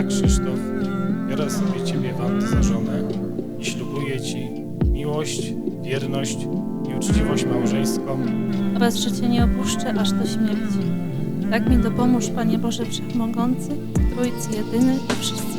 Ja, Krzysztof, biorę sobie Ciebie, Wandę, za żonę i ślubuję Ci miłość, wierność i uczciwość małżeńską oraz że Cię nie opuszczę aż do śmierci. Tak mi dopomóż, Panie Boże Wszechmogący, Trójcy Jedyny i wszyscy.